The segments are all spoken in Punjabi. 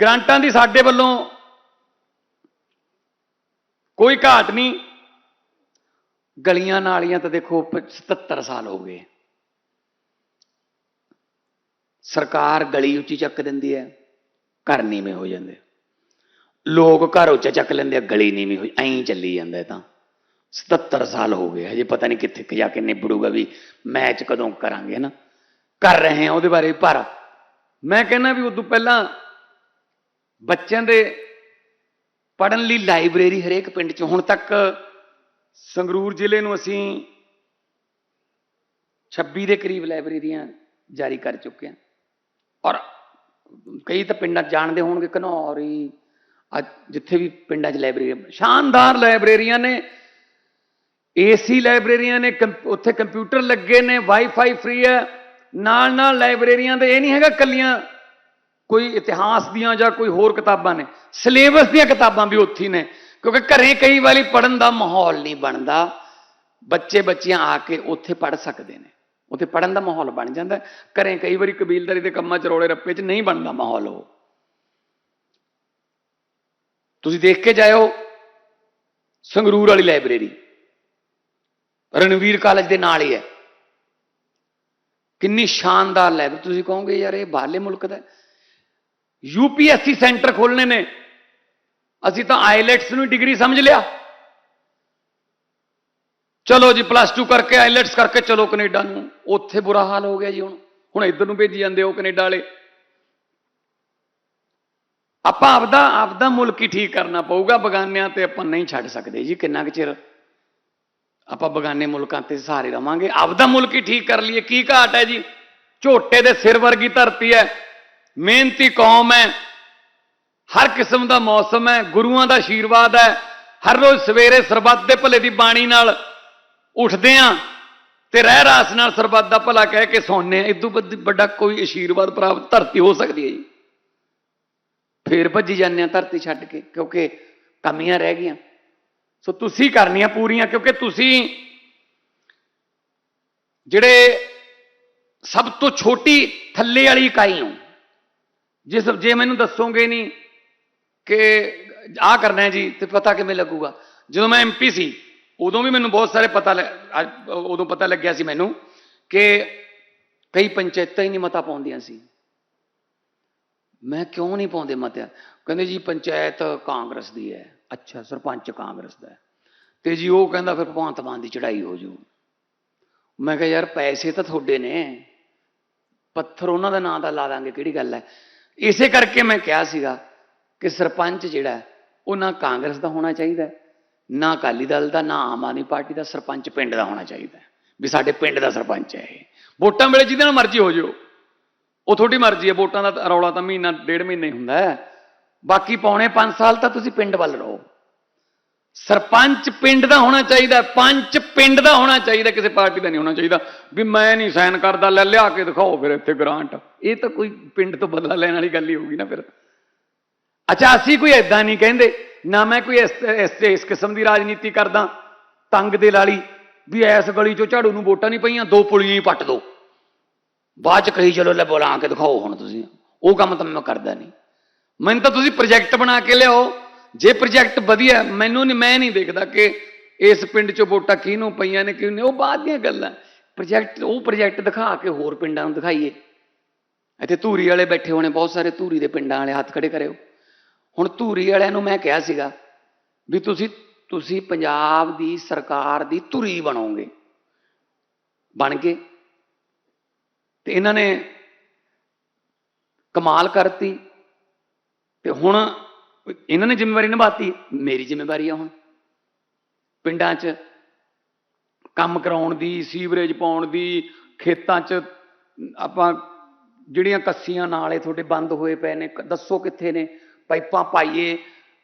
ਗ੍ਰਾਂਟਾਂ ਦੀ ਸਾਡੇ ਵੱਲੋਂ ਕੋਈ ਘਾਟ ਨਹੀਂ ਗਲੀਆਂ ਨਾਲੀਆਂ ਤਾਂ ਦੇਖੋ ਪ- 77 ਸਾਲ ਹੋ ਗਏ ਸਰਕਾਰ ਗਲੀ ਉੱਚੀ ਚੱਕ ਦਿੰਦੀ ਹੈ ਘਰ ਨੀਵੇਂ ਹੋ ਜਾਂਦੇ ਲੋਕ ਘਰ ਉੱਚਾ ਚੱਕ ਲੈਂਦੇ ਆ ਗਲੀ ਨੀਵੀਂ ਹੋ ਐਂ ਚੱਲੀ ਜਾਂਦਾ ਇਹ ਤਾਂ 77 ਸਾਲ ਹੋ ਗਏ ਹਜੇ ਪਤਾ ਨਹੀਂ ਕਿੱਥੇ ਕੁ ਜਾ ਕੇ ਨਿਬੜੂਗਾ ਵੀ ਮੈਚ ਕਦੋਂ ਕਰਾਂਗੇ ਨਾ ਕਰ ਰਹੇ ਆ ਉਹਦੇ ਬਾਰੇ ਪਰ ਮੈਂ ਕਹਿੰਦਾ ਵੀ ਉਦੋਂ ਪਹਿਲਾਂ ਬੱਚਿਆਂ ਦੇ ਪੜਨ ਲਈ ਲਾਇਬ੍ਰੇਰੀ ਹਰੇਕ ਪਿੰਡ 'ਚ। ਹੁਣ ਤੱਕ ਸੰਗਰੂਰ ਜ਼ਿਲ੍ਹੇ ਨੂੰ ਅਸੀਂ 26 ਦੇ ਕਰੀਬ ਲਾਇਬ੍ਰੇਰੀਆਂ ਜਾਰੀ ਕਰ ਚੁੱਕੇ ਹਾਂ। ਔਰ ਕਈ ਤਾਂ ਪਿੰਡਾਂ 'ਚ ਜਾਣਦੇ ਹੋਣਗੇ, ਘਨੌਰੀ, ਅੱਜ ਜਿੱਥੇ ਵੀ ਪਿੰਡਾਂ 'ਚ ਲਾਇਬ੍ਰੇਰੀ ਸ਼ਾਨਦਾਰ ਲਾਇਬ੍ਰੇਰੀਆਂ ਨੇ, ਏਸੀ ਲਾਇਬ੍ਰੇਰੀਆਂ ਨੇ, ਕੰਪ- ਉੱਥੇ ਕੰਪਿਊਟਰ ਲੱਗੇ ਨੇ, ਵਾਈਫਾਈ ਫ੍ਰੀ ਹੈ। ਨਾਲ ਨਾਲ ਲਾਇਬ੍ਰੇਰੀਆਂ ਦੇ, ਇਹ ਨਹੀਂ ਹੈਗਾ ਕੱਲੀਆਂ ਕੋਈ ਇਤਿਹਾਸ ਦੀਆਂ ਜਾਂ ਕੋਈ ਹੋਰ ਕਿਤਾਬਾਂ ਨੇ ਸਿਲੇਬਸ ਦੀਆਂ ਕਿਤਾਬਾਂ ਵੀ ਉੱਥੇ ਨੇ, ਕਿਉਂਕਿ ਘਰੇ ਕਈ ਵਾਰੀ ਪੜਨ ਦਾ ਮਾਹੌਲ ਨਹੀਂ ਬਣਦਾ ਬੱਚੇ ਬੱਚੀਆਂ ਆ ਕੇ ਉੱਥੇ ਪੜ ਸਕਦੇ ਨੇ, ਉੱਥੇ ਪੜਨ ਦਾ ਮਾਹੌਲ ਬਣ ਜਾਂਦਾ ਹੈ। ਘਰੇ ਕਈ ਵਾਰੀ ਕਬੀਲਦਾਰੀ ਦੇ ਕੰਮਾਂ ਚ ਰੋਲੇ ਰੱਪੇ ਚ ਨਹੀਂ ਬਣਦਾ ਮਾਹੌਲ ਉਹ ਤੁਸੀਂ ਦੇਖ ਕੇ ਜਾਇਓ, ਸੰਗਰੂਰ ਵਾਲੀ ਲਾਇਬ੍ਰੇਰੀ, ਰਣਵੀਰ ਕਾਲਜ ਦੇ ਨਾਲ ਹੀ ਹੈ ਕਿੰਨੀ ਸ਼ਾਨਦਾਰ ਲਾਇਬ੍ਰੇਰੀ, ਤੁਸੀਂ ਕਹੋਗੇ ਯਾਰ ਇਹ ਬਾਹਰਲੇ ਮੁਲਕ ਦਾ ਹੈ। ਯੂਪੀਐਸਸੀ ਸੈਂਟਰ ਖੋਲਨੇ ਨੇ। ਅਸੀਂ ਤਾਂ ਆਈਲੈਟਸ ਨੂੰ ਡਿਗਰੀ ਸਮਝ ਲਿਆ। ਚਲੋ ਜੀ ਪਲੱਸ 2 ਕਰਕੇ ਆਈਲੈਟਸ ਕਰਕੇ ਚਲੋ ਕੈਨੇਡਾ ਨੂੰ। ਉੱਥੇ ਬੁਰਾ ਹਾਲ ਹੋ ਗਿਆ ਜੀ ਹੁਣ। ਹੁਣ ਇੱਧਰ ਨੂੰ ਭੇਜੀ ਜਾਂਦੇ ਉਹ ਕੈਨੇਡਾ ਵਾਲੇ। ਆਪਾਂ ਆਪਦਾ ਆਪਦਾ ਮੁਲਕ ਹੀ ਠੀਕ ਕਰਨਾ ਪਊਗਾ। ਬਗਾਨਿਆਂ ਤੇ ਆਪਾਂ ਨਹੀਂ ਛੱਡ ਸਕਦੇ ਜੀ, ਕਿੰਨਾ ਕੁ ਚਿਰ ਆਪਾਂ ਬਗਾਨੇ ਮੁਲਕਾਂ ਤੇ ਸਹਾਰੇ ਰਵਾਂਗੇ। ਆਪਦਾ ਮੁਲਕ ਹੀ ਠੀਕ ਕਰ ਲਈਏ। ਕੀ ਘਾਟ ਹੈ ਜੀ? ਝੋਟੇ ਦੇ ਸਿਰ ਵਰਗੀ ਧਰਤੀ ਹੈ। ਮਿਹਨਤੀ ਕੌਮ ਹੈ। ਹਰ ਕਿਸਮ ਦਾ ਮੌਸਮ ਹੈ। ਗੁਰੂਆਂ ਦਾ ਆਸ਼ੀਰਵਾਦ ਹੈ। ਹਰ ਰੋਜ਼ ਸਵੇਰੇ ਸਰਬੱਤ ਦੇ ਭਲੇ ਦੀ ਬਾਣੀ ਨਾਲ ਉੱਠਦੇ ਆਂ ਤੇ ਰਹਿ ਰਾਸ ਨਾਲ ਸਰਬੱਤ ਦਾ ਭਲਾ ਕਹਿ ਕੇ ਸੌਂਨੇ ਆ ਇਦੋਂ ਵੱਡਾ ਕੋਈ ਆਸ਼ੀਰਵਾਦ ਪ੍ਰਾਪਤ ਧਰਤੀ ਹੋ ਸਕਦੀ ਹੈ ਜੀ। ਫੇਰ ਭੱਜੀ ਜਾਂਦੇ ਆ ਧਰਤੀ ਛੱਡ ਕੇ, ਕਿਉਂਕਿ ਕਮੀਆਂ ਰਹਿ ਗਈਆਂ। ਸੋ ਤੁਸੀਂ ਕਰਨੀਆਂ ਪੂਰੀਆਂ, ਕਿਉਂਕਿ ਤੁਸੀਂ ਜਿਹੜੇ ਸਭ ਤੋਂ ਛੋਟੀ ਥੱਲੇ ਵਾਲੀ ਇਕਾਈ ਹੋ। ਜੇ ਸਭ ਜੇ ਮੈਨੂੰ ਦੱਸੋਗੇ ਨਹੀਂ ਕਿ ਆਹ ਕਰਨਾ ਹੈ ਜੀ, ਤੇ ਪਤਾ ਕਿਵੇਂ ਲੱਗੂਗਾ? ਜਦੋਂ ਮੈਂ ਐਮਪੀ ਸੀ, ਉਦੋਂ ਵੀ ਮੈਨੂੰ ਬਹੁਤ ਸਾਰੇ ਪਤਾ ਲੱਗ- ਉਦੋਂ ਪਤਾ ਲੱਗਿਆ ਸੀ ਮੈਨੂੰ ਕਿ ਕਈ ਪੰਚਾਇਤਾਂ ਹੀ ਨਹੀਂ ਮਤਾ ਪਾਉਂਦੀਆਂ ਸੀ। ਮੈਂ ਕਿਉਂ ਨਹੀਂ ਪਾਉਂਦੇ ਮਤ? ਕਹਿੰਦੇ ਜੀ, ਪੰਚਾਇਤ ਕਾਂਗਰਸ ਦੀ ਹੈ। ਅੱਛਾ, ਸਰਪੰਚ ਕਾਂਗਰਸ ਦਾ ਤੇ ਜੀ ਉਹ ਕਹਿੰਦਾ ਫਿਰ ਭਗਵੰਤ ਮਾਨ ਦੀ ਚੜਾਈ ਹੋ ਜੂ। ਮੈਂ ਕਿਹਾ ਯਾਰ, ਪੈਸੇ ਤਾਂ ਤੁਹਾਡੇ ਨੇ। ਪੱਥਰ ਉਹਨਾਂ ਦਾ ਨਾਂ ਦਾ ਲਾ ਦਾਂਗੇ, ਕਿਹੜੀ ਗੱਲ ਹੈ? ਇਸੇ ਕਰਕੇ ਮੈਂ ਕਿਹਾ ਸੀਗਾ ਕਿ ਸਰਪੰਚ ਜਿਹੜਾ ਉਹ ਨਾ ਕਾਂਗਰਸ ਦਾ ਹੋਣਾ ਚਾਹੀਦਾ ਨਾ ਅਕਾਲੀ ਦਲ ਦਾ, ਨਾ ਆਮ ਆਦਮੀ ਪਾਰਟੀ ਦਾ, ਸਰਪੰਚ ਪਿੰਡ ਦਾ ਹੋਣਾ ਚਾਹੀਦਾ ਵੀ ਸਾਡੇ ਪਿੰਡ ਦਾ ਸਰਪੰਚ ਹੈ ਇਹ। ਵੋਟਾਂ ਵੇਲੇ ਜਿਹਦੇ ਨਾਲ ਮਰਜ਼ੀ ਹੋ ਜਾਓ, ਉਹ ਤੁਹਾਡੀ ਮਰਜ਼ੀ ਹੈ, ਵੋਟਾਂ ਦਾ ਰੌਲਾ ਤਾਂ ਮਹੀਨਾ, ਡੇਢ ਮਹੀਨੇ ਹੀ ਹੁੰਦਾ ਹੈ। ਬਾਕੀ ਪੌਣੇ 5 ਸਾਲ ਤਾਂ ਤੁਸੀਂ ਪਿੰਡ ਵੱਲ ਰਹੋ। ਸਰਪੰਚ ਪਿੰਡ ਦਾ ਹੋਣਾ ਚਾਹੀਦਾ ਪੰਚ ਪਿੰਡ ਦਾ ਹੋਣਾ ਚਾਹੀਦਾ, ਕਿਸੇ ਪਾਰਟੀ ਦਾ ਨਹੀਂ ਹੋਣਾ ਚਾਹੀਦਾ। ਵੀ ਮੈਂ ਨਹੀਂ ਸਾਈਨ ਕਰਦਾ, ਲੈ ਲਿਆ ਕੇ ਦਿਖਾਓ ਫਿਰ ਇੱਥੇ ਗ੍ਰਾਂਟ ਇਹ ਤਾਂ ਕੋਈ ਪਿੰਡ ਤੋਂ ਬਦਲਾ ਲੈਣ ਵਾਲੀ ਗੱਲ ਹੀ ਹੋਊਗੀ ਨਾ ਫਿਰ। ਅੱਛਾ, ਅਸੀਂ ਕੋਈ ਐਦਾਂ ਨਹੀਂ ਕਹਿੰਦੇ, ਨਾ ਮੈਂ ਕੋਈ ਇਸ ਇਸ ਇਸ ਕਿਸਮ ਦੀ ਰਾਜਨੀਤੀ ਕਰਦਾ, ਤੰਗ ਦੇ ਲਾਲੀ ਵੀ ਐਸ ਗਲੀ ਚੋਂ ਝਾੜੂ ਨੂੰ ਵੋਟਾਂ ਨਹੀਂ ਪਈਆਂ, ਦੋ ਪੁਲੀਆਂ ਹੀ ਪੱਟ ਦੋ। ਬਾਅਦ ਚ ਕਹੀ ਚਲੋ, ਲੈ ਬੁਲਾ ਕੇ ਦਿਖਾਓ ਹੁਣ ਤੁਸੀਂ। ਉਹ ਕੰਮ ਤਾਂ ਮੈਂ ਕਰਦਾ ਨਹੀਂ। ਮੈਨੂੰ ਤਾਂ ਤੁਸੀਂ ਪ੍ਰੋਜੈਕਟ ਬਣਾ ਕੇ ਲਿਆਓ। ਜੇ ਪ੍ਰੋਜੈਕਟ ਵਧੀਆ, ਮੈਨੂੰ ਨਹੀਂ ਮੈਂ ਨਹੀਂ ਦੇਖਦਾ ਕਿ ਇਸ ਪਿੰਡ 'ਚੋਂ ਵੋਟਾਂ ਕਿਹਨੂੰ ਪਈਆਂ ਨੇ, ਕਿਹਨੂੰ ਉਹ ਬਾਅਦ ਦੀਆਂ ਗੱਲਾਂ। ਪ੍ਰੋਜੈਕਟ ਉਹ ਪ੍ਰੋਜੈਕਟ ਦਿਖਾ ਕੇ ਹੋਰ ਪਿੰਡਾਂ ਨੂੰ ਦਿਖਾਈਏ। ਇੱਥੇ ਧੂਰੀ ਵਾਲੇ ਬੈਠੇ ਹੋਣੇ, ਬਹੁਤ ਸਾਰੇ ਧੂਰੀ ਦੇ ਪਿੰਡਾਂ ਵਾਲੇ, ਹੱਥ ਖੜੇ ਕਰਿਓ। ਹੁਣ ਧੂਰੀ ਵਾਲਿਆਂ ਨੂੰ ਮੈਂ ਕਿਹਾ ਸੀਗਾ ਵੀ ਤੁਸੀਂ ਤੁਸੀਂ ਪੰਜਾਬ ਦੀ ਸਰਕਾਰ ਦੀ ਧੁਰੀ ਬਣੋਗੇ ਬਣ ਗਏ ਤੇ ਇਹਨਾਂ ਨੇ ਕਮਾਲ ਕਰਤੀ। ਤੇ ਹੁਣ ਇਹਨਾਂ ਨੇ ਜ਼ਿੰਮੇਵਾਰੀ ਨਿਭਾਤੀ, ਮੇਰੀ ਜ਼ਿੰਮੇਵਾਰੀ ਆ ਹੁਣ। ਪਿੰਡਾਂ 'ਚ ਕੰਮ ਕਰਾਉਣ ਦੀ, ਸੀਵਰੇਜ ਪਾਉਣ ਦੀ, ਖੇਤਾਂ 'ਚ ਆਪਾਂ ਜਿਹੜੀਆਂ ਕੱਸੀਆਂ ਨਾਲੇ ਤੁਹਾਡੇ ਬੰਦ ਹੋਏ ਪਏ ਨੇ, ਕ- ਦੱਸੋ ਕਿੱਥੇ ਨੇ? ਪਾਈਪਾਂ ਪਾਈਏ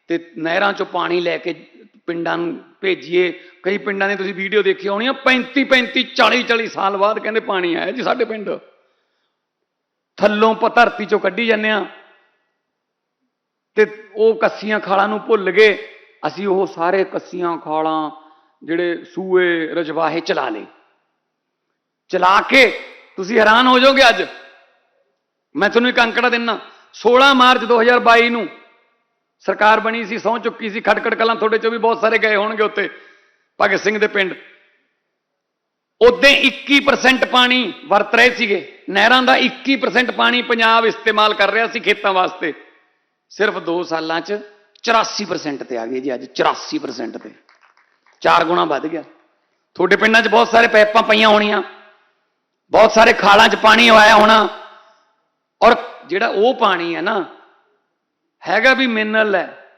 ਤੇ ਨਹਿਰਾਂ 'ਚੋਂ ਪਾਣੀ ਲੈ ਕੇ ਪਿੰਡਾਂ ਨੂੰ ਭੇਜੀਏ। ਕਈ ਪਿੰਡਾਂ ਨੇ ਤੁਸੀਂ ਵੀਡੀਓ ਦੇਖੀ ਹੋਣੀ ਆ 35 35 40 40 ਸਾਲ ਬਾਅਦ ਕਹਿੰਦੇ ਪਾਣੀ ਆਇਆ ਜੀ ਸਾਡੇ ਪਿੰਡ। ਥੱਲੋਂ ਪ ਧਰਤੀ 'ਚੋਂ ਕੱਢੀ ਜਾਂਦੇ ਆ। ਤੇ ਉਹ ਕੱਸੀਆਂ ਖਾਲਾਂ ਨੂੰ ਭੁੱਲ ਗਏ। ਅਸੀਂ ਉਹ ਸਾਰੇ ਕੱਸੀਆਂ ਖਾਲਾਂ ਜਿਹੜੇ ਸੂਏ ਰਜਵਾਹੇ ਚਲਾ ਲਏ। ਚਲਾ ਕੇ ਤੁਸੀਂ ਹੈਰਾਨ ਹੋ ਜਾਓਗੇ ਅੱਜ। ਮੈਂ ਤੁਹਾਨੂੰ ਇੱਕ ਅੰਕੜਾ ਦਿੰਨਾ। 16 ਮਾਰਚ 2022 ਨੂੰ ਸਰਕਾਰ ਬਣੀ ਸੀ, ਸਹੁੰ ਚੁੱਕੀ ਸੀ, ਖਟਕੜ ਕਲਾਂ ਤੁਹਾਡੇ ਚੋਂ ਵੀ ਬਹੁਤ ਸਾਰੇ ਗਏ ਹੋਣਗੇ ਉੱਤੇ, ਭਗਤ ਸਿੰਘ ਦੇ ਪਿੰਡ। ਉਦੋਂ 21% ਪਾਣੀ ਵਰਤ ਰਹੇ ਸੀਗੇ। ਨਹਿਰਾਂ ਦਾ 21% ਪਾਣੀ ਪੰਜਾਬ ਇਸਤੇਮਾਲ ਕਰ ਰਿਹਾ ਸੀ ਖੇਤਾਂ ਵਾਸਤੇ। ਸਿਰਫ 2 ਸਾਲਾਂ 'ਚ 84% ਤੇ ਆ ਗਏ ਜੀ ਅੱਜ 84% ਤੇ। ਚਾਰ ਗੁਣਾ ਵੱਧ ਗਿਆ। ਤੁਹਾਡੇ ਪਿੰਡਾਂ 'ਚ ਬਹੁਤ ਸਾਰੇ ਪਾਈਪਾਂ ਪਈਆਂ ਹੋਣੀਆਂ। ਬਹੁਤ ਸਾਰੇ ਖਾਲਾਂ 'ਚ ਪਾਣੀ ਆਇਆ ਹੋਣਾ। ਔਰ ਜਿਹੜਾ ਉਹ ਪਾਣੀ ਹੈ ਨਾ, ਹੈਗਾ ਵੀ ਮਿਨਰਲ ਹੈ।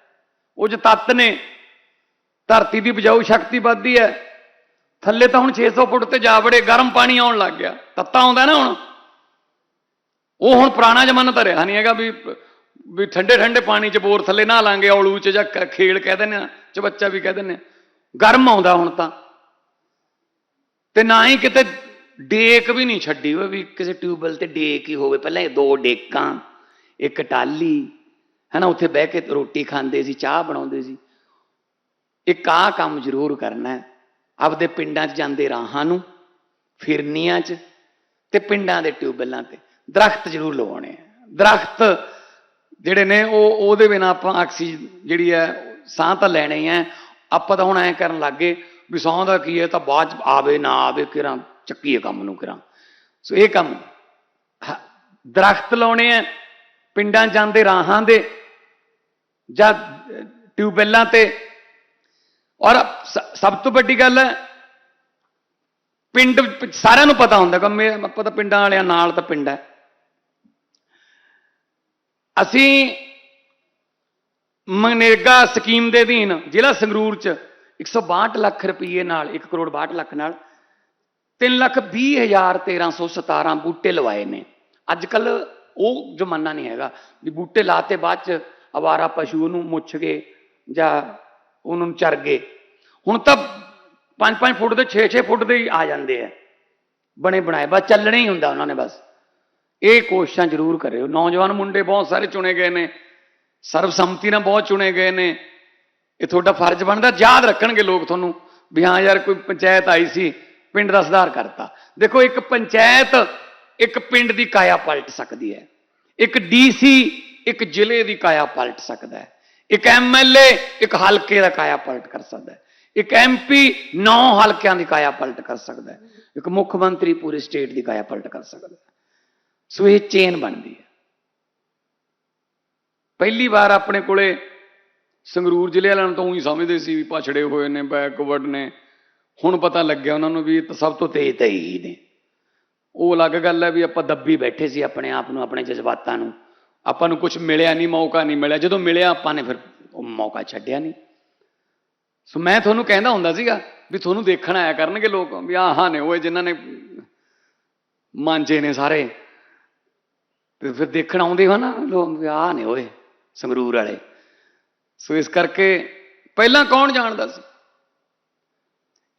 ਉਹ 'ਚ ਤੱਤ ਨੇ, ਧਰਤੀ ਦੀ ਉਪਜਾਊ ਸ਼ਕਤੀ ਵੱਧਦੀ ਹੈ। ਥੱਲੇ ਤਾਂ ਹੁਣ 600 ਫੁੱਟ ਤੇ ਜਾ ਵੜੇ, ਗਰਮ ਪਾਣੀ ਆਉਣ ਲੱਗ ਗਿਆ। ਤੱਤਾ ਆਉਂਦਾ ਨਾ ਹੁਣ। ਉਹ ਹੁਣ ਪੁਰਾਣਾ ਜ਼ਮਾਨਾ ਤਾਂ ਰਿਹਾ ਨਹੀਂ ਹੈਗਾ ਵੀ ਵੀ ਠੰਡੇ ਠੰਡੇ ਪਾਣੀ 'ਚ ਬੋਰ ਥੱਲੇ ਨਹਾ ਲਾਂਗੇ, ਔਲੂ 'ਚ ਜਾਂ ਖੇਲ ਕਹਿ ਦਿੰਦੇ ਆ ਚਬੱਚਾ ਵੀ ਕਹਿ ਦਿੰਦੇ ਆ। ਗਰਮ ਆਉਂਦਾ ਹੁਣ ਤਾਂ। ਤੇ ਨਾ ਹੀ ਕਿਤੇ ਡੇਕ ਵੀ ਨਹੀਂ ਛੱਡੀ ਹੋਈ ਵੀ ਕਿਸੇ ਟਿਊਬਵੈਲ ਤੇ ਡੇਕ ਹੀ ਹੋਵੇ। ਪਹਿਲਾਂ ਇਹ ਦੋ ਡੇਕਾਂ, ਇੱਕ ਟਾਲੀ ਹਨਾ, ਉੱਥੇ ਬਹਿ ਕੇ ਰੋਟੀ ਖਾਂਦੇ ਸੀ, ਚਾਹ ਬਣਾਉਂਦੇ ਸੀ। ਇੱਕ ਆ ਕੰਮ ਜ਼ਰੂਰ ਕਰਨਾ ਹੈ। ਆਪਦੇ ਪਿੰਡਾਂ 'ਚ ਜਾਂਦੇ ਰਾਹਾਂ ਨੂੰ, ਫਿਰਨੀਆਂ 'ਚ ਤੇ ਪਿੰਡਾਂ ਦੇ ਟਿਊਬਵੈਲਾਂ ਤੇ। ਦਰਖਤ ਜ਼ਰੂਰ ਲਵਾਉਣੇ ਆ। ਦਰਖਤ ਜਿਹੜੇ ਨੇ ਉਹ ਉਹਦੇ ਬਿਨਾ ਆਪਾਂ ਆਕਸੀਜਨ ਜਿਹੜੀ ਹੈ ਸਾਹ ਤਾਂ ਲੈਣੀ ਹੈ ਆਪਾਂ ਤਾਂ ਹੁਣ ਐਂ ਕਰਨ ਲੱਗੇ ਵੀ ਸਾਹ ਦਾ ਕੀ ਹੈ ਤਾਂ ਬਾਅਦ 'ਚ ਆਵੇ ਨਾ ਆਵੇ ਕਿਰਾਂ ਚੱਕੀਏ ਕੰਮ ਨੂੰ ਕਿਰਾਂ ਸੋ ਇਹ ਕੰਮ ਹ- ਦਰਖਤ ਲਾਉਣੇ ਆ ਪਿੰਡਾਂ ਜਾਂਦੇ ਰਾਹਾਂ ਦੇ ਜਾਂ ਅਹ, ਟਿਊਬਵੈਲਾਂ ਤੇ। ਔਰ ਸ- ਸਭ ਤੋਂ ਵੱਡੀ ਗੱਲ ਹੈ ਪਿੰਡ ਸਾਰਿਆਂ ਨੂੰ ਪਤਾ ਹੁੰਦਾ ਕਿ ਆਪਾਂ ਤਾਂ ਪਿੰਡਾਂ ਵਾਲਿਆਂ ਨਾਲ ਤਾਂ ਪਿੰਡ ਹੈ। ਅਸੀਂ ਮਨਰੇਗਾ ਸਕੀਮ ਦੇ ਅਧੀਨ ਜ਼ਿਲ੍ਹਾ ਸੰਗਰੂਰ ਚ 162 ਲੱਖ ਰੁਪਏ ਨਾਲ 1 ਕਰੋੜ 62 ਲੱਖ ਨਾਲ 3 ਲੱਖ 20 ਹਜ਼ਾਰ 1317 ਬੂਟੇ ਲਵਾਏ ਨੇ। ਅੱਜ ਕੱਲ ਉਹ ਜ਼ਮਾਨਾ ਨਹੀਂ ਹੈਗਾ ਵੀ ਬੂਟੇ ਲਾਤੇ ਬਾਅਦ ਚ ਅਵਾਰਾ ਪਸ਼ੂ ਨੂੰ ਮੁੱਛ ਗਏ ਜਾਂ ਉਹਨਾਂ ਨੂੰ ਚਰ ਗਏ। ਹੁਣ ਤਾਂ 5-5 ਫੁੱਟ ਦੇ 6-6 ਫੁੱਟ ਦੇ ਹੀ ਆ ਜਾਂਦੇ ਆ। ਬਣੇ ਬਣਾਏ, ਬਸ ਚੱਲਣਾ ਹੀ ਹੁੰਦਾ ਉਹਨਾਂ ਨੇ ਬਸ। ਇਹ ਕੋਸ਼ਿਸ਼ਾਂ ਜ਼ਰੂਰ ਕਰਿਓ। ਨੌਜਵਾਨ ਮੁੰਡੇ ਬਹੁਤ ਸਾਰੇ ਚੁਣੇ ਗਏ ਨੇ। ਸਰਬਸੰਮਤੀ ਨਾਲ ਬਹੁਤ ਚੁਣੇ ਗਏ ਨੇ। ਇਹ ਤੁਹਾਡਾ ਫਰਜ਼ ਬਣਦਾ। ਯਾਦ ਰੱਖਣਗੇ ਲੋਕ ਤੁਹਾਨੂੰ ਵੀ ਹਾਂ ਯਾਰ ਕੋਈ ਪੰਚਾਇਤ ਆਈ ਸੀ, ਪਿੰਡ ਦਾ ਸੁਧਾਰ ਕਰਤਾ। ਦੇਖੋ, ਇੱਕ ਪੰਚਾਇਤ ਇੱਕ ਪਿੰਡ ਦੀ ਕਾਇਆ ਪਲਟ ਸਕਦੀ ਹੈ। ਇੱਕ ਡੀਸੀ ਇੱਕ ਜ਼ਿਲ੍ਹੇ ਦੀ ਕਾਇਆ ਪਲਟ ਸਕਦਾ ਹੈ। ਇੱਕ ਐਮਐਲਏ ਇੱਕ ਹਲਕੇ ਦਾ ਕਾਇਆ ਪਲਟ ਕਰ ਸਕਦਾ ਹੈ। ਇੱਕ ਐਮਪੀ ਨੌ ਹਲਕਿਆਂ ਦੀ ਕਾਇਆ ਪਲਟ ਕਰ ਸਕਦਾ ਹੈ। ਇੱਕ ਮੁੱਖ ਮੰਤਰੀ ਪੂਰੇ ਸਟੇਟ ਦੀ ਕਾਇਆ ਪਲਟ ਕਰ ਸਕਦਾ ਹੈ। ਸੋ ਇਹ ਚੇਨ ਬਣਦੀ ਹੈ। ਪਹਿਲੀ ਵਾਰ ਆਪਣੇ ਕੋਲੇ ਸੰਗਰੂਰ ਜ਼ਿਲ੍ਹੇ ਵਾਲਿਆਂ ਨੂੰ ਤਾਂ ਉਹੀ ਸਮਝਦੇ ਸੀ ਵੀ ਪਛੜੇ ਹੋਏ ਨੇ ਬੈਕਵਰਡ ਨੇ। ਹੁਣ ਪਤਾ ਲੱਗਿਆ ਉਹਨਾਂ ਨੂੰ ਵੀ ਇਹ ਤਾਂ ਸਭ ਤੋਂ ਤੇਜ਼ ਤਾਂ ਇਹੀ ਨੇ। ਉਹ ਅਲੱਗ ਗੱਲ ਹੈ ਵੀ ਆਪਾਂ ਦੱਬੀ ਬੈਠੇ ਸੀ ਆਪਣੇ ਆਪ ਨੂੰ, ਆਪਣੇ ਜਜ਼ਬਾਤਾਂ ਨੂੰ। ਆਪਾਂ ਨੂੰ ਕੁਝ ਮਿਲਿਆ ਨਹੀਂ, ਮੌਕਾ ਨਹੀਂ ਮਿਲਿਆ। ਜਦੋਂ ਮਿਲਿਆ ਆਪਾਂ ਨੇ ਫਿਰ ਉਹ ਮੌਕਾ ਛੱਡਿਆ ਨਹੀਂ। ਸੋ ਮੈਂ ਤੁਹਾਨੂੰ ਕਹਿੰਦਾ ਹੁੰਦਾ ਸੀਗਾ ਵੀ ਤੁਹਾਨੂੰ ਦੇਖਣ ਆਇਆ ਕਰਨਗੇ ਲੋਕ ਵੀ ਆਹਾਂ ਨੇ, ਉਹ ਜਿਨ੍ਹਾਂ ਨੇ ਮਾਂਜੇ ਨੇ ਸਾਰੇ। ਤੇ ਫਿਰ ਦੇਖਣ ਆਉਂਦੇ ਹੋ ਨਾ ਲੋਕ ਵੀ ਆਹ ਨੇ ਓਏ, ਸੰਗਰੂਰ ਵਾਲੇ। ਸੋ ਇਸ ਕਰਕੇ ਪਹਿਲਾਂ ਕੌਣ ਜਾਣਦਾ ਸੀ?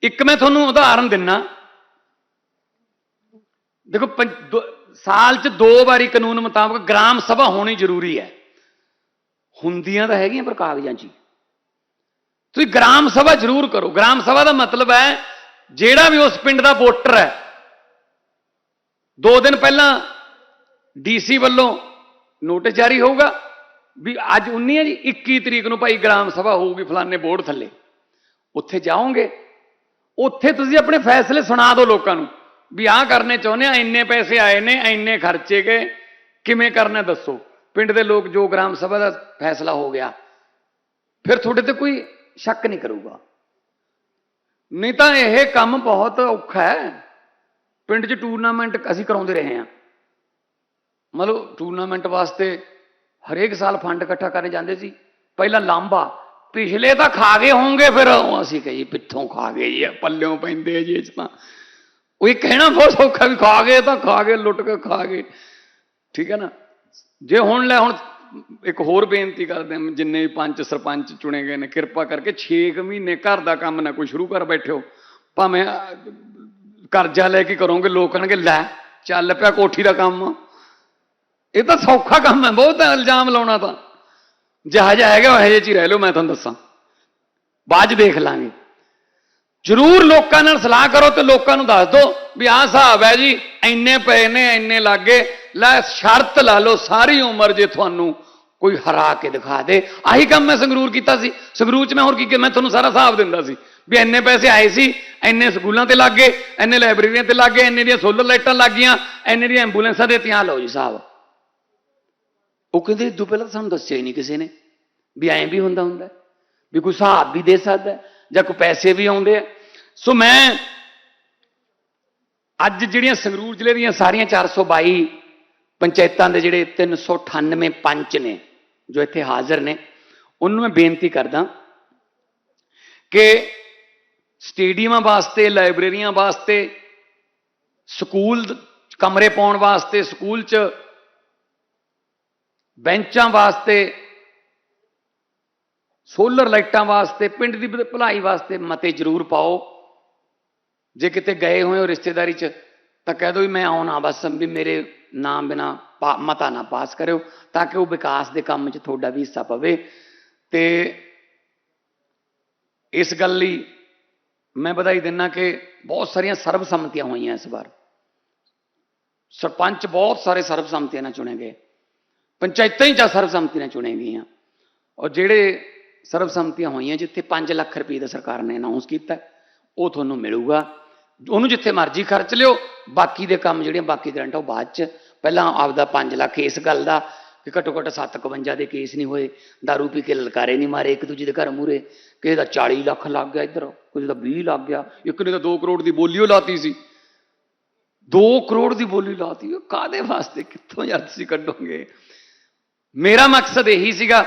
ਇੱਕ ਮੈਂ ਤੁਹਾਨੂੰ ਉਦਾਹਰਨ ਦਿੰਨਾ। ਦੇਖੋ, ਪੰਜ- ਸਾਲ 'ਚ ਦੋ ਵਾਰੀ ਕਾਨੂੰਨ ਮੁਤਾਬਕ ਗ੍ਰਾਮ ਸਭਾ ਹੋਣੀ ਜ਼ਰੂਰੀ ਹੈ। ਹੁੰਦੀਆਂ ਤਾਂ ਹੈਗੀਆਂ ਪਰ ਕਾਗਜ਼ਾਂ 'ਚ ਤੁਸੀਂ ਗ੍ਰਾਮ ਸਭਾ ਜ਼ਰੂਰ ਕਰੋ। ਗ੍ਰਾਮ ਸਭਾ ਦਾ ਮਤਲਬ ਹੈ, ਜਿਹੜਾ ਵੀ ਉਸ ਪਿੰਡ ਦਾ ਵੋਟਰ ਹੈ, ਦੋ ਦਿਨ ਪਹਿਲਾਂ ਡੀਸੀ ਵੱਲੋਂ ਨੋਟਿਸ ਜਾਰੀ ਹੋਊਗਾ ਵੀ ਅੱਜ 19 ਹੈ ਜੀ 21 ਤਰੀਕ ਨੂੰ ਭਾਈ ਗ੍ਰਾਮ ਸਭਾ ਹੋਊਗੀ ਫਲਾਣੇ ਬੋਰਡ ਥੱਲੇ। ਉੱਥੇ ਜਾਓਗੇ। ਉੱਥੇ ਤੁਸੀਂ ਆਪਣੇ ਫੈਸਲੇ ਸੁਣਾ ਦਿਓ ਲੋਕਾਂ ਨੂੰ ਵੀ ਆਹ ਕਰਨੇ ਚਾਹੁੰਦੇ ਆ, ਇੰਨੇ ਪੈਸੇ ਆਏ ਨੇ, ਇੰਨੇ ਖਰਚੇ ਗਏ, ਕਿਵੇਂ ਕਰਨਾ ਦੱਸੋ? ਪਿੰਡ ਦੇ ਲੋਕ ਜੋ ਗ੍ਰਾਮ ਸਭਾ ਦਾ ਫੈਸਲਾ ਹੋ ਗਿਆ, ਫਿਰ ਤੁਹਾਡੇ ਤੇ ਕੋਈ ਸ਼ੱਕ ਨਹੀਂ ਕਰੂਗਾ। ਨਹੀਂ ਤਾਂ ਇਹ ਕੰਮ ਬਹੁਤ ਔਖਾ ਹੈ। ਪਿੰਡ 'ਚ ਟੂਰਨਾਮੈਂਟ ਅਸੀਂ ਕਰਾਉਂਦੇ ਰਹੇ ਹਾਂ। ਮਤਲਬ ਟੂਰਨਾਮੈਂਟ ਵਾਸਤੇ ਹਰੇਕ ਸਾਲ ਫੰਡ ਇਕੱਠਾ ਕਰਨ ਜਾਂਦੇ ਸੀ। ਪਹਿਲਾਂ ਲਾਂਬਾ ਪਿਛਲੇ ਤਾਂ ਖਾ ਗਏ ਹੋਣਗੇ ਫਿਰ ਅਸੀਂ ਕਹੀ ਪਿੱਥੋਂ ਖਾ ਗਏ ਜੀ ਇਹ ਪੱਲਿਓਂ ਪੈਂਦੇ ਆ ਜੀ ਇਹ ਤਾਂ। ਉਹ ਇਹ ਕਹਿਣਾ ਬਹੁਤ ਸੌਖਾ ਵੀ ਖਾ ਗਏ ਤਾਂ ਖਾ ਗਏ, ਲੁੱਟ ਕੇ ਖਾ ਗਏ। ਠੀਕ ਹੈ ਨਾ? ਜੇ ਹੁਣ ਲੈ ਹੁਣ ਇੱਕ ਹੋਰ ਬੇਨਤੀ ਕਰਦੇ ਹਾਂ, ਜਿੰਨੇ ਵੀ ਪੰਚ ਸਰਪੰਚ ਚੁਣੇ ਗਏ ਨੇ, ਕਿਰਪਾ ਕਰਕੇ 6 ਮਹੀਨੇ ਘਰ ਦਾ ਕੰਮ ਨਾ ਕੋਈ ਸ਼ੁਰੂ ਕਰ ਬੈਠਿਓ। ਭਾਵੇਂ ਕਰਜ਼ਾ ਲੈ ਕੇ ਕਰੋਗੇ, ਲੋਕ ਕਹਿਣਗੇ, ਲੈ, ਚੱਲ ਪਿਆ ਕੋਠੀ ਦਾ ਕੰਮ। ਇਹ ਤਾਂ ਸੌਖਾ ਕੰਮ ਹੈ, ਬਹੁਤ ਇਲਜ਼ਾਮ ਲਾਉਣਾ ਤਾਂ। ਜਹਾਜ਼ ਹੈਗਾ, ਉਹ ਜਿਹੇ ਚ ਹੀ ਰਹਿ ਲਓ, ਮੈਂ ਤੁਹਾਨੂੰ ਦੱਸਾਂ। ਬਾਅਦ 'ਚ ਦੇਖ ਲਾਂਗੇ। ਜ਼ਰੂਰ ਲੋਕਾਂ ਨਾਲ ਸਲਾਹ ਕਰੋ ਤੇ ਲੋਕਾਂ ਨੂੰ ਦੱਸ ਦਿਓ ਵੀ ਆਹ ਹਿਸਾਬ ਹੈ ਜੀ, ਇੰਨੇ ਪਏ ਨੇ, ਇੰਨੇ ਲੱਗੇ। ਲੈ, ਸ਼ਰਤ ਲਾ ਲਓ, ਸਾਰੀ ਉਮਰ ਜੇ ਤੁਹਾਨੂੰ ਕੋਈ ਹਰਾ ਕੇ ਦਿਖਾ ਦੇ। ਆਹੀ ਕੰਮ ਮੈਂ ਸੰਗਰੂਰ ਕੀਤਾ ਸੀ। ਸੰਗਰੂਰ ਚ ਮੈਂ ਹੋਰ ਕੀ ਕੀਤਾ, ਮੈਂ ਤੁਹਾਨੂੰ ਸਾਰਾ ਹਿਸਾਬ ਦਿੰਦਾ ਸੀ ਵੀ ਇੰਨੇ ਪੈਸੇ ਆਏ ਸੀ, ਇੰਨੇ ਸਕੂਲਾਂ ਤੇ ਲੱਗ, ਇੰਨੇ ਲਾਇਬ੍ਰੇਰੀਆਂ ਤੇ ਲੱਗ, ਇੰਨੇ ਦੀਆਂ ਸੋਲਰ ਲਾਈਟਾਂ ਲੱਗ ਗਈਆਂ ਇੰਨੇ ਦੀਆਂ ਐਂਬੂਲੈਂਸਾਂ ਦੇ ਤਿਆਂ ਲਓ ਜੀ ਸਾਹਿਬ ਉਹ ਕਹਿੰਦੇ ਇਦੋਂ ਪਹਿਲਾਂ ਤਾਂ ਸਾਨੂੰ ਦੱਸਿਆ ਹੀ ਨਹੀਂ ਕਿਸੇ ਨੇ ਵੀ ਐਂ ਵੀ ਹੁੰਦਾ ਹੁੰਦਾ ਵੀ ਕੋਈ ਹਿਸਾਬ ਵੀ ਦੇ ਸਕਦਾ ਜਾਂ ਕੋਈ ਪੈਸੇ ਵੀ ਆਉਂਦੇ ਆ। ਸੋ ਮੈਂ ਅੱਜ ਜਿਹੜੀਆਂ ਸੰਗਰੂਰ ਜ਼ਿਲ੍ਹੇ ਦੀਆਂ ਸਾਰੀਆਂ 422 ਪੰਚਾਇਤਾਂ ਦੇ ਜਿਹੜੇ 398 ਪੰਚ ਨੇ, ਜੋ ਇੱਥੇ ਹਾਜ਼ਰ ਨੇ, ਉਹਨੂੰ ਮੈਂ ਬੇਨਤੀ ਕਰਦਾ ਕਿ ਸਟੇਡੀਅਮਾਂ ਵਾਸਤੇ, ਲਾਇਬ੍ਰੇਰੀਆਂ ਵਾਸਤੇ, ਸਕੂਲ ਕਮਰੇ ਪਾਉਣ ਵਾਸਤੇ, ਸਕੂਲ 'ਚ ਬੈਂਚਾਂ ਵਾਸਤੇ, ਸੋਲਰ ਲਾਈਟਾਂ ਵਾਸਤੇ, ਪਿੰਡ ਦੀ ਭਲਾਈ ਵਾਸਤੇ ਮਤੇ ਜ਼ਰੂਰ ਪਾਓ। ਜੇ ਕਿਤੇ ਗਏ ਹੋਏ ਹੋ ਰਿਸ਼ਤੇਦਾਰੀ 'ਚ, ਤਾਂ ਕਹਿ ਦਿਓ ਵੀ ਮੈਂ ਆਉਣਾ, ਬਸ ਵੀ ਮੇਰੇ ਨਾਮ ਬਿਨਾ ਮਤਾ ਨਾ ਪਾਸ ਕਰਿਓ, ਤਾਂ ਕਿ ਉਹ ਵਿਕਾਸ ਦੇ ਕੰਮ 'ਚ ਤੁਹਾਡਾ ਵੀ ਹਿੱਸਾ ਪਵੇ। ਤੇ ਇਸ ਗੱਲ ਲਈ ਮੈਂ ਵਧਾਈ ਦਿੰਨਾ ਕਿ ਬਹੁਤ ਸਾਰੀਆਂ ਸਰਬਸੰਮਤੀਆਂ ਹੋਈਆਂ ਇਸ ਵਾਰ। ਸਰਪੰਚ ਬਹੁਤ ਸਾਰੇ ਸਰਬਸੰਮਤੀਆਂ ਨਾਲ ਚੁਣੇ ਗਏ। ਪੰਚਾਇਤਾਂ ਹੀ ਜਾਂ ਸਰਬਸੰਮਤੀ ਨਾਲ ਚੁਣੇ ਗਈਆਂ। ਔਰ ਜਿਹੜੇ ਸਰਬਸੰਮਤੀਆਂ ਹੋਈਆਂ, ਜਿੱਥੇ 5 ਲੱਖ ਰੁਪਏ ਦਾ ਸਰਕਾਰ ਨੇ ਅਨਾਉਂਸ ਕੀਤਾ, ਉਹ ਤੁਹਾਨੂੰ ਮਿਲੂਗਾ। ਉਹਨੂੰ ਜਿੱਥੇ ਮਰਜ਼ੀ ਖਰਚ ਲਿਓ, ਬਾਕੀ ਦੇ ਕੰਮ ਜਿਹੜੀਆਂ ਬਾਕੀ ਗਰੰਟ ਉਹ ਬਾਅਦ ਚ। ਪਹਿਲਾਂ ਆਪਦਾ 5 ਲੱਖ ਇਸ ਗੱਲ ਦਾ, ਕਿ ਘੱਟੋ ਘੱਟ 751 ਦੇ ਕੇਸ ਨਹੀਂ ਹੋਏ, दारू ਪੀ ਕੇ ਲਲਕਾਰੇ ਨਹੀਂ ਮਾਰੇ, ਇੱਕ ਦੂਜੇ ਦੇ ਘਰ ਮੂਰੇ ਕਿਸੇ ਦਾ 40 ਲੱਖ ਲੱਗ ਗਿਆ ਇੱਧਰ ਕਿਸੇ ਦਾ 20 ਲੱਗ ਗਿਆ, ਇੱਕ ਨੇ ਤਾਂ 2 ਕਰੋੜ ਦੀ ਬੋਲੀ ਉਹ ਲਾਤੀ ਸੀ। 2 ਕਰੋੜ ਦੀ ਬੋਲੀ ਲਾਤੀ, ਉਹ ਕਾਦੇ ਵਾਸਤੇ, ਕਿੱਥੋਂ ਯਾਰ ਤੁਸੀਂ ਕੱਢੋਗੇ? ਮੇਰਾ ਮਕਸਦ ਇਹੀ ਸੀਗਾ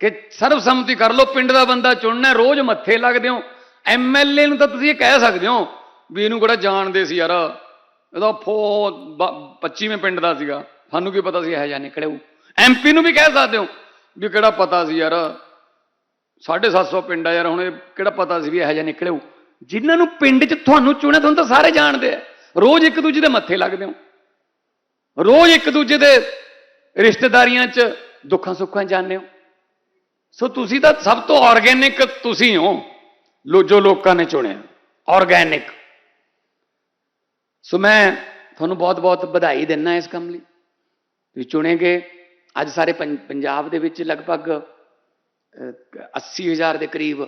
ਕਿ ਸਰਬਸੰਮਤੀ ਕਰ ਲਓ, ਪਿੰਡ ਦਾ ਬੰਦਾ ਚੁਣਨਾ ਰੋਜ਼ ਮੱਥੇ ਲੱਗਦੇ ਹੋ। ਐਮਐਲਏ ਨੂੰ ਤਾਂ ਤੁਸੀਂ ਇਹ ਕਹਿ ਸਕਦੇ ਹੋ ਵੀ ਇਹਨੂੰ ਕਿਹੜਾ ਜਾਣਦੇ ਸੀ ਯਾਰ। ਇਹਦਾ ਫੋ 25ਵੇਂ ਪਿੰਡ ਦਾ ਸੀਗਾ। ਸਾਨੂੰ ਕੀ ਪਤਾ ਸੀ ਇਹ ਜਿਹਾ ਨਿਕਲੇਊ ਐਮਪੀ ਨੂੰ ਵੀ ਕਹਿ ਸਕਦੇ ਹੋ ਵੀ ਕਿਹੜਾ ਪਤਾ ਸੀ ਯਾਰ। 750 ਪਿੰਡ ਆ ਯਾਰ, ਹੁਣ ਇਹ ਕਿਹੜਾ ਪਤਾ ਸੀ ਵੀ ਇਹ ਜਿਹਾ ਨਿਕਲੇਊ ਜਿਨ੍ਹਾਂ ਨੂੰ ਪਿੰਡ 'ਚ ਤੁਹਾਨੂੰ ਚੁਣਿਆ, ਤੁਹਾਨੂੰ ਤਾਂ ਸਾਰੇ ਜਾਣਦੇ ਆ। ਰੋਜ਼ ਇੱਕ ਦੂਜੇ ਦੇ ਮੱਥੇ ਲੱਗਦੇ ਹੋ। ਰੋਜ਼ ਇੱਕ ਦੂਜੇ ਦੇ ਰਿਸ਼ਤੇਦਾਰੀਆਂ 'ਚ ਦੁੱਖਾਂ ਸੁੱਖਾਂ 'ਚ ਜਾਂਦੇ ਹੋ? ਸੋ ਤੁਸੀਂ ਤਾਂ ਸਭ ਤੋਂ ਆਰਗੈਨਿਕ ਤੁਸੀਂ ਹੋ। ਲੋ ਜੋ ਲੋਕਾਂ ਨੇ ਚੁਣਿਆ। ਆਰਗੈਨਿਕ ਸੋ ਮੈਂ ਤੁਹਾਨੂੰ ਬਹੁਤ-ਬਹੁਤ ਵਧਾਈ ਦਿੰਦਾ ਇਸ ਕੰਮ ਲਈ। ਤੁਸੀਂ ਚੁਣੇ ਗਏ ਅੱਜ ਸਾਰੇ ਪੰ- ਪੰਜਾਬ ਦੇ ਵਿੱਚ ਲਗਭਗ ਅਹ, 80000 ਦੇ ਕਰੀਬ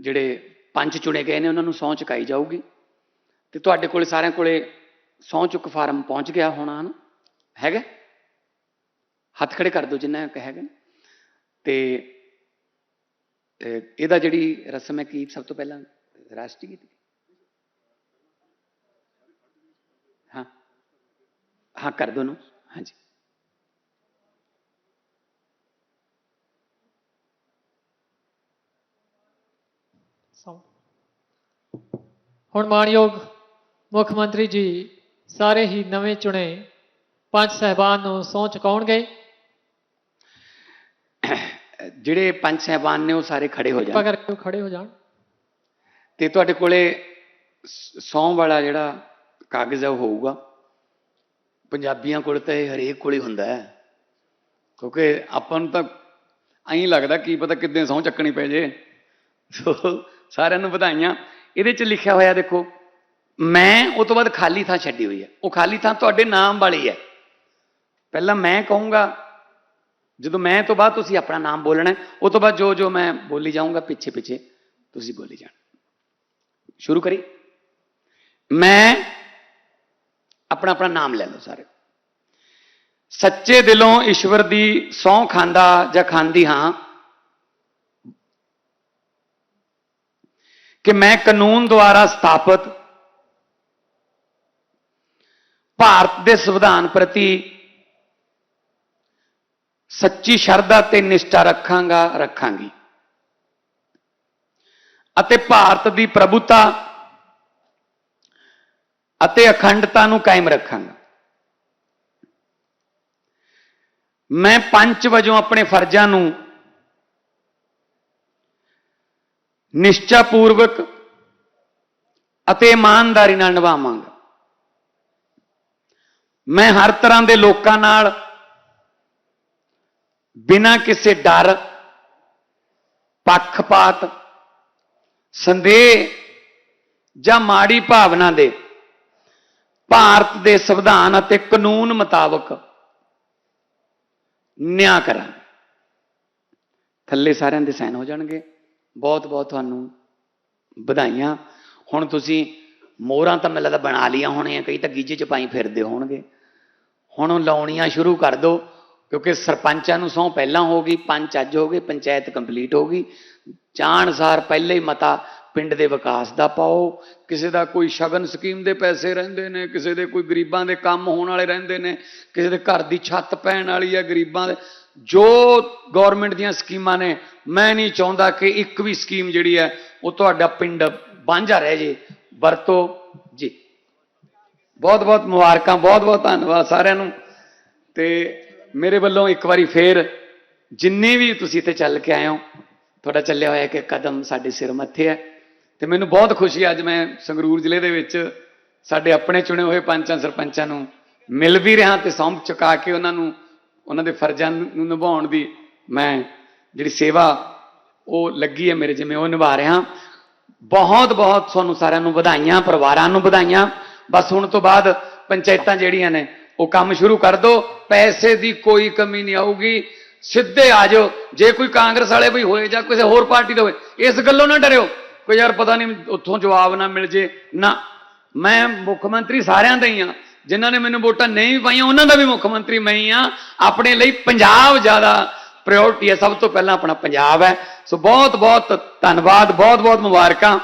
ਜਿਹੜੇ ਪੰਜ ਚੁਣੇ ਗਏ ਨੇ ਉਹਨਾਂ ਨੂੰ ਸਹੁੰ ਚੁਕਾਈ ਜਾਊਗੀ। ਤੇ ਤੁਹਾਡੇ ਕੋਲੇ ਸਾਰਿਆਂ ਕੋਲੇ ਸਹੁੰ ਚੁੱਕ ਫਾਰਮ ਪਹੁੰਚ ਗਿਆ ਹੋਣਾ ਹਨ? ਹੈਗਾ? ਹੱਥ ਖੜੇ ਕਰ ਦਿਓ ਜਿੰਨਾ ਕੁ ਹੈਗਾ ਤੇ ਇਹਦਾ ਜਿਹੜੀ ਰਸਮ ਹੈ ਕੀ ਸਭ ਤੋਂ ਪਹਿਲਾਂ ਰਾਸ਼ਟਰੀ ਗੀਤ? ਹਾਂ। ਹਾਂ, ਕਰ ਦੋ ਨੂੰ। ਹਾਂਜੀ। ਹੁਣ ਮਾਨਯੋਗ ਮੁੱਖ ਮੰਤਰੀ ਜੀ, ਸਾਰੇ ਹੀ ਨਵੇਂ ਚੁਣੇ ਪੰਜ ਸਹਿਬਾਨ ਨੂੰ ਸਹੁੰ ਚੁਕਾਉਣਗੇ? ਜਿਹੜੇ ਪੰਜ ਸਹਿਬਾਨ ਨੇ ਉਹ ਸਾਰੇ ਖੜੇ ਹੋ ਜਾਣ। ਉਹ ਖੜੇ ਹੋ ਜਾਣ। ਤੇ ਤੁਹਾਡੇ ਕੋਲੇ ਸੌਂ ਵਾਲਾ ਜਿਹੜਾ ਕਾਗਜ਼ ਹੈ ਉਹ ਹੋਊਗਾ। ਪੰਜਾਬੀਆਂ ਕੋਲ ਤਾਂ ਇਹ ਹਰੇਕ ਕੋਲ ਹੁੰਦਾ ਹੈ। ਕਿਉਂਕਿ ਆਪਾਂ ਨੂੰ ਤਾਂ ਐਂ ਲੱਗਦਾ ਕੀ ਪਤਾ ਕਿੱਦਾਂ ਸਹੁੰ ਚੱਕਣੀ ਪੈ ਜੇ। ਸੋ ਸਾਰਿਆਂ ਨੂੰ ਵਧਾਈਆਂ। ਇਹਦੇ 'ਚ ਲਿਖਿਆ ਹੋਇਆ ਦੇਖੋ ਮੈਂ ਉਹ ਤੋਂ ਬਾਅਦ ਖਾਲੀ ਥਾਂ ਛੱਡੀ ਹੋਈ ਹੈ। ਉਹ ਖਾਲੀ ਥਾਂ ਤੁਹਾਡੇ ਨਾਮ ਵਾਲੀ ਹੈ। ਪਹਿਲਾਂ ਮੈਂ ਕਹੂੰਗਾ, ਜਦੋਂ ਮੈਂ ਤੋਂ ਬਾਅਦ ਤੁਸੀਂ ਆਪਣਾ ਨਾਮ ਬੋਲਣਾ ਉਹ ਤੋਂ ਬਾਅਦ ਜੋ ਜੋ ਮੈਂ ਬੋਲੀ ਜਾਊਂਗਾ, ਪਿੱਛੇ ਪਿੱਛੇ ਤੁਸੀਂ ਬੋਲੀ ਜਾਣਾ। ਸ਼ੁਰੂ ਕਰੀ ਮੈਂ ਆਪਣਾ ਆਪਣਾ ਨਾਮ ਲੈ ਲਓ ਸਾਰੇ। ਸੱਚੇ ਦਿਲੋਂ ਈਸ਼ਵਰ ਦੀ ਸਹੁੰ ਖਾਂਦਾ ਜਾਂ ਖਾਂਦੀ ਹਾਂ, ਕਿ ਮੈਂ ਕਾਨੂੰਨ ਦੁਆਰਾ ਸਥਾਪਿਤ ਭਾਰਤ ਦੇ ਸੰਵਿਧਾਨ ਪ੍ਰਤੀ ਸੱਚੀ ਸ਼ਰਧਾ ਤੇ ਨਿਸ਼ਠਾ ਰੱਖਾਂਗਾ, ਰੱਖਾਂਗੀ। ਅਤੇ ਭਾਰਤ ਦੀ ਪ੍ਰਭੂਤਾ ਅਤੇ ਅਖੰਡਤਾ ਨੂੰ ਕਾਇਮ ਰੱਖਾਂਗਾ। ਮੈਂ ਪੰਚ ਵਜੋਂ ਆਪਣੇ ਫਰਜ਼ਾਂ ਨੂੰ ਨਿਸ਼ਚਾਪੂਰਵਕ ਅਤੇ ਇਮਾਨਦਾਰੀ ਨਾਲ ਨਿਭਾਵਾਂਗਾ। ਮੈਂ ਹਰ ਤਰ੍ਹਾਂ ਦੇ ਲੋਕਾਂ ਨਾਲ ਬਿਨਾਂ ਕਿਸੇ ਡਰ, ਪੱਖਪਾਤ, ਸੰਦੇਹ ਜਾਂ ਮਾੜੀ ਭਾਵਨਾ ਦੇ ਭਾਰਤ ਦੇ ਸੰਵਿਧਾਨ ਅਤੇ ਕਾਨੂੰਨ ਮੁਤਾਬਕ ਨਿਆਂ ਕਰਾਂ ਥੱਲੇ ਸਾਰਿਆਂ ਦੇ ਸਾਈਨ ਹੋ ਜਾਣਗੇ। ਬਹੁਤ ਬਹੁਤ ਤੁਹਾਨੂੰ ਵਧਾਈਆਂ। ਹੁਣ ਤੁਸੀਂ ਮੋਹਰਾਂ ਤਾਂ ਮੈਨੂੰ ਲੱਗਦਾ ਬਣਾ ਲੀਆਂ ਹੋਣੀਆਂ, ਕਈ ਤਾਂ ਗੀਜੇ ਚ ਪਾਈ ਫਿਰਦੇ ਹੋਣਗੇ। ਹੁਣ ਲਾਉਣੀਆਂ ਸ਼ੁਰੂ ਕਰ ਦਿਓ। ਕਿਉਂਕਿ ਸਰਪੰਚਾਂ ਨੂੰ ਸਹੁੰ ਪਹਿਲਾਂ ਹੋ ਗਈ, ਪੰਚ ਅੱਜ ਹੋ ਗਏ, ਪੰਚਾਇਤ ਕੰਪਲੀਟ ਹੋ ਗਈ। ਚਾਹ ਅਨੁਸਾਰ ਪਹਿਲੇ ਹੀ ਮਤਾ ਪਿੰਡ ਦੇ ਵਿਕਾਸ ਦਾ ਪਾਓ। ਕਿਸੇ ਦਾ ਕੋਈ ਸ਼ਗਨ ਸਕੀਮ ਦੇ ਪੈਸੇ ਰਹਿੰਦੇ ਨੇ, ਕਿਸੇ ਦੇ ਕੋਈ ਗਰੀਬਾਂ ਦੇ ਕੰਮ ਹੋਣ ਵਾਲੇ ਰਹਿੰਦੇ ਨੇ, ਕਿਸੇ ਦੇ ਘਰ ਦੀ ਛੱਤ ਪੈਣ ਵਾਲੀ ਹੈ ਗਰੀਬਾਂ ਦੇ। ਜੋ ਗਵਰਨਮੈਂਟ ਦੀਆਂ ਸਕੀਮਾਂ ਨੇ, ਮੈਂ ਨਹੀਂ ਚਾਹੁੰਦਾ ਕਿ ਇੱਕ ਵੀ ਸਕੀਮ ਜਿਹੜੀ ਹੈ, ਉਹ ਤੁਹਾਡਾ ਪਿੰਡ ਵਾਂਝਾ ਰਹਿ ਜੇ। ਵਰਤੋ ਜੀ। ਬਹੁਤ ਬਹੁਤ ਮੁਬਾਰਕਾਂ ਬਹੁਤ ਬਹੁਤ ਧੰਨਵਾਦ ਸਾਰਿਆਂ ਨੂੰ। ਤੇ ਮੇਰੇ ਵੱਲੋਂ ਇੱਕ ਵਾਰੀ ਫੇਰ ਜਿੰਨੇ ਵੀ ਤੁਸੀਂ ਇੱਥੇ ਚੱਲ ਕੇ ਆਏ ਹੋ, ਤੁਹਾਡਾ ਚੱਲਿਆ ਹੋਇਆ ਕਿ ਕਦਮ ਸਾਡੇ ਸਿਰ ਮੱਥੇ ਹੈ। ਤੇ ਮੈਨੂੰ ਬਹੁਤ ਖੁਸ਼ੀ ਅੱਜ ਮੈਂ ਸੰਗਰੂਰ ਜ਼ਿਲ੍ਹੇ ਦੇ ਵਿੱਚ ਸਾਡੇ ਆਪਣੇ ਚੁਣੇ ਹੋਏ ਪੰਚਾਂ ਸਰਪੰਚਾਂ ਨੂੰ ਮਿਲ ਵੀ ਰਿਹਾ ਤੇ ਸੌਂਪ ਚੁਕਾ ਕੇ ਉਹਨਾਂ ਨੂੰ, ਉਹਨਾਂ ਦੇ ਫਰਜ਼ਾਂ ਨੂੰ ਨਿਭਾਉਣ ਦੀ ਮੈਂ ਜਿਹੜੀ ਸੇਵਾ ਉਹ ਲੱਗੀ ਹੈ ਮੇਰੇ ਜਿਵੇਂ ਉਹ ਨਿਭਾ ਰਿਹਾ। ਬਹੁਤ ਬਹੁਤ ਤੁਹਾਨੂੰ ਸਾਰਿਆਂ ਨੂੰ ਵਧਾਈਆਂ, ਪਰਿਵਾਰਾਂ ਨੂੰ ਵਧਾਈਆਂ। ਬਸ ਹੁਣ ਤੋਂ ਬਾਅਦ ਪੰਚਾਇਤਾਂ ਜਿਹੜੀਆਂ ਨੇ ਉਹ ਕੰਮ ਸ਼ੁਰੂ ਕਰ ਦਿਓ ਪੈਸੇ ਦੀ ਕੋਈ ਕਮੀ ਨਹੀਂ ਆਊਗੀ। ਸਿੱਧੇ ਆ ਜਾਓ। ਜੇ ਕੋਈ ਕਾਂਗਰਸ ਵਾਲੇ ਵੀ ਹੋਏ ਜਾਂ ਕਿਸੇ ਹੋਰ ਪਾਰਟੀ ਦੇ ਹੋਏ, ਇਸ ਗੱਲੋਂ ਨਾ ਡਰਿਓ। ਕੋਈ ਯਾਰ ਪਤਾ ਨਹੀਂ ਉੱਥੋਂ ਜਵਾਬ ਨਾ ਮਿਲ ਜੇ। ਨਾ। ਮੈਂ ਮੁੱਖ ਮੰਤਰੀ ਸਾਰਿਆਂ ਦਾ ਹੀ ਆ ਜਿਨ੍ਹਾਂ ਨੇ ਮੈਨੂੰ ਵੋਟਾਂ ਨਹੀਂ ਵੀ ਪਾਈਆਂ, ਉਹਨਾਂ ਦਾ ਵੀ ਮੁੱਖ ਮੰਤਰੀ ਮੈਂ ਹੀ ਆ ਆਪਣੇ ਲਈ ਪੰਜਾਬ ਜ਼ਿਆਦਾ ਪ੍ਰਾਇੋਰਟੀ ਹੈ। ਸਭ ਤੋਂ ਪਹਿਲਾਂ ਆਪਣਾ ਪੰਜਾਬ ਹੈ। ਸੋ ਬਹੁਤ ਬਹੁਤ ਧੰਨਵਾਦ ਬਹੁਤ ਬਹੁਤ ਮੁਬਾਰਕਾਂ।